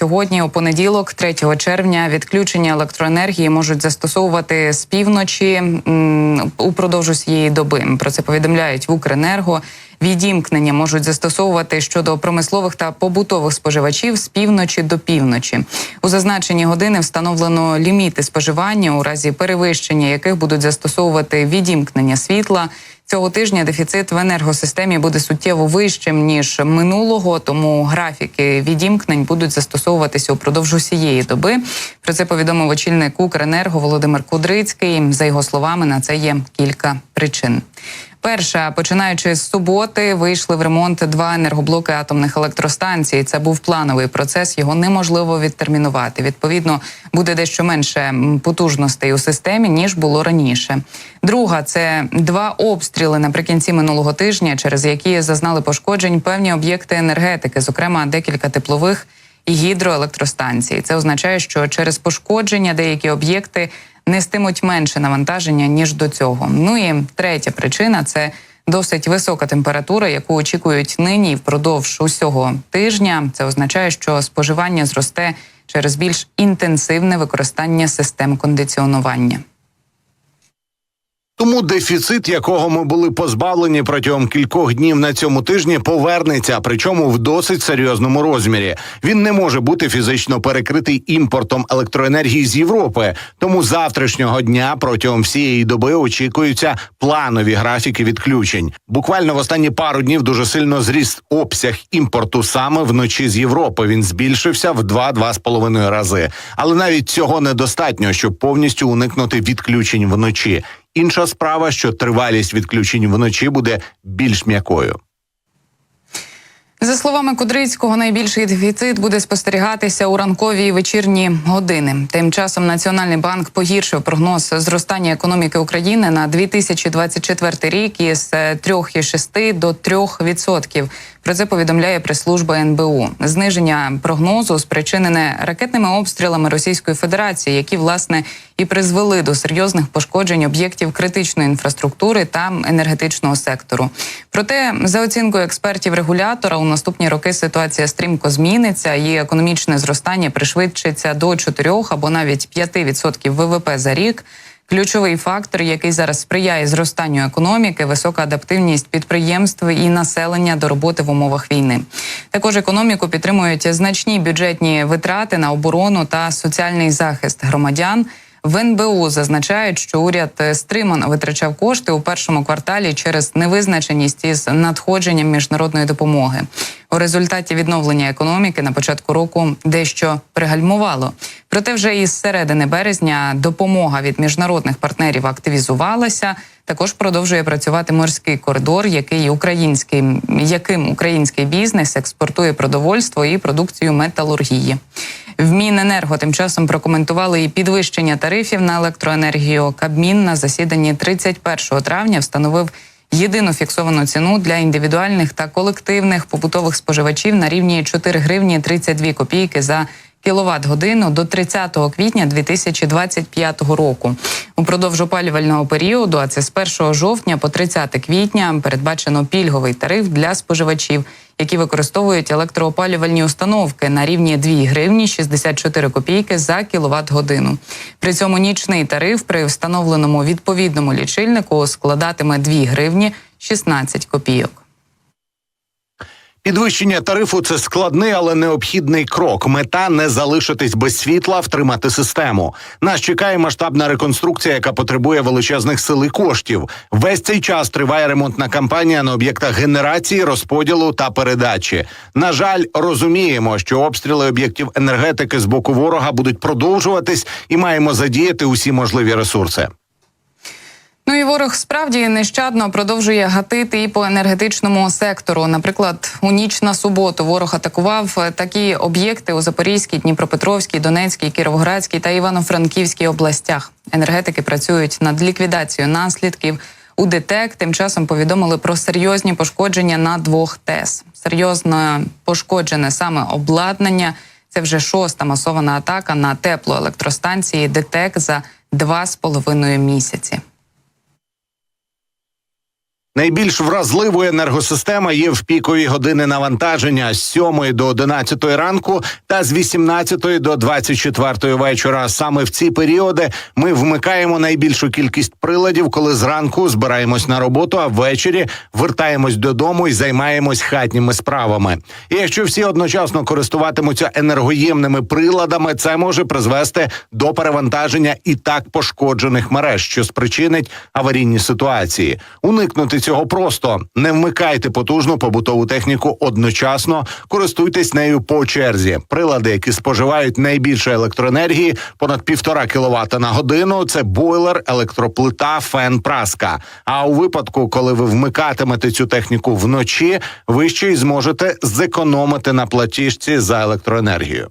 сьогодні, у понеділок, 3 червня, відключення електроенергії можуть застосовувати з півночі упродовж усієї доби. Про це повідомляють в Укренерго. Відімкнення можуть застосовувати щодо промислових та побутових споживачів з півночі до півночі. У зазначені години встановлено ліміти споживання, у разі перевищення яких будуть застосовувати відімкнення світла. Цього тижня дефіцит в енергосистемі буде суттєво вищим ніж минулого, тому графіки відімкнень будуть застосовуватися упродовж усієї доби. Про це повідомив очільник Укренерго Володимир Кудрицький. За його словами, на це є кілька причин. Перша, починаючи з суботи, вийшли в ремонт два енергоблоки атомних електростанцій. Це був плановий процес, його неможливо відтермінувати. Відповідно, буде дещо менше потужностей у системі ніж було раніше. Друга це два обстріли наприкінці минулого тижня, через які зазнали пошкоджень певні об'єкти енергетики, зокрема декілька теплових і гідроелектростанцій. Це означає, що через пошкодження деякі об'єкти нестимуть менше навантаження ніж до цього. Ну і третя причина це досить висока температура, яку очікують нині впродовж усього тижня. Це означає, що споживання зросте через більш інтенсивне використання систем кондиціонування. Тому дефіцит, якого ми були позбавлені протягом кількох днів на цьому тижні, повернеться, причому в досить серйозному розмірі. Він не може бути фізично перекритий імпортом електроенергії з Європи. Тому завтрашнього дня протягом всієї доби очікуються планові графіки відключень. Буквально в останні пару днів дуже сильно зріс обсяг імпорту саме вночі з Європи. Він збільшився в 2-2,5 рази. Але навіть цього недостатньо, щоб повністю уникнути відключень вночі. Інша справа, що тривалість відключень вночі буде більш м'якою. За словами Кудрицького, найбільший дефіцит буде спостерігатися у ранкові і вечірні години. Тим часом Національний банк погіршив прогноз зростання економіки України на 2024 рік із 3,6 до 3%. Про це повідомляє прес-служба НБУ. Зниження прогнозу спричинене ракетними обстрілами Російської Федерації, які власне і призвели до серйозних пошкоджень об'єктів критичної інфраструктури та енергетичного сектору. Проте, за оцінкою експертів регулятора, у наступні роки ситуація стрімко зміниться, і економічне зростання пришвидшиться до 4 або навіть 5% ВВП за рік. Ключовий фактор, який зараз сприяє зростанню економіки, висока адаптивність підприємств і населення до роботи в умовах війни. Також економіку підтримують значні бюджетні витрати на оборону та соціальний захист громадян. В НБУ зазначають, що уряд стримано витрачав кошти у першому кварталі через невизначеність із надходженням міжнародної допомоги. У результаті відновлення економіки на початку року дещо пригальмувало. Проте, вже із середини березня допомога від міжнародних партнерів активізувалася. Також продовжує працювати морський коридор, який український яким український бізнес експортує продовольство і продукцію металургії. В Міненерго тим часом прокоментували і підвищення тарифів на електроенергію. Кабмін на засіданні 31 травня встановив єдину фіксовану ціну для індивідуальних та колективних побутових споживачів на рівні 4 гривні 32 копійки за кіловат годину до 30 квітня 2025 року. Упродовж опалювального періоду, а це з 1 жовтня по 30 квітня, передбачено пільговий тариф для споживачів, які використовують електроопалювальні установки на рівні 2 гривні 64 копійки за кіловат годину. При цьому нічний тариф при встановленому відповідному лічильнику складатиме 2 гривні 16 копійок. Підвищення тарифу це складний, але необхідний крок. Мета не залишитись без світла, втримати систему. Нас чекає масштабна реконструкція, яка потребує величезних сил і коштів. Весь цей час триває ремонтна кампанія на об'єктах генерації, розподілу та передачі. На жаль, розуміємо, що обстріли об'єктів енергетики з боку ворога будуть продовжуватись, і маємо задіяти усі можливі ресурси. Ну і ворог справді нещадно продовжує гатити і по енергетичному сектору. Наприклад, у ніч на суботу ворог атакував такі об'єкти у Запорізькій, Дніпропетровській, Донецькій, Кіровоградській та Івано-Франківській областях. Енергетики працюють над ліквідацією наслідків. У ДТЕК тим часом повідомили про серйозні пошкодження на двох ТЕС. Серйозно пошкоджене саме обладнання. Це вже шоста масована атака на теплоелектростанції ДТЕК за два з половиною місяці. Найбільш вразливою енергосистема є в пікові години навантаження з 7 до 11 ранку та з 18 до 24 вечора. Саме в ці періоди ми вмикаємо найбільшу кількість приладів, коли зранку збираємось на роботу, а ввечері вертаємось додому і займаємось хатніми справами. І якщо всі одночасно користуватимуться енергоємними приладами, це може призвести до перевантаження і так пошкоджених мереж, що спричинить аварійні ситуації. Уникнути цього просто не вмикайте потужну побутову техніку одночасно, користуйтесь нею по черзі. Прилади, які споживають найбільше електроенергії, понад півтора кіловата на годину. Це бойлер, електроплита, фен, праска. А у випадку, коли ви вмикатимете цю техніку вночі, ви ще й зможете зекономити на платіжці за електроенергію.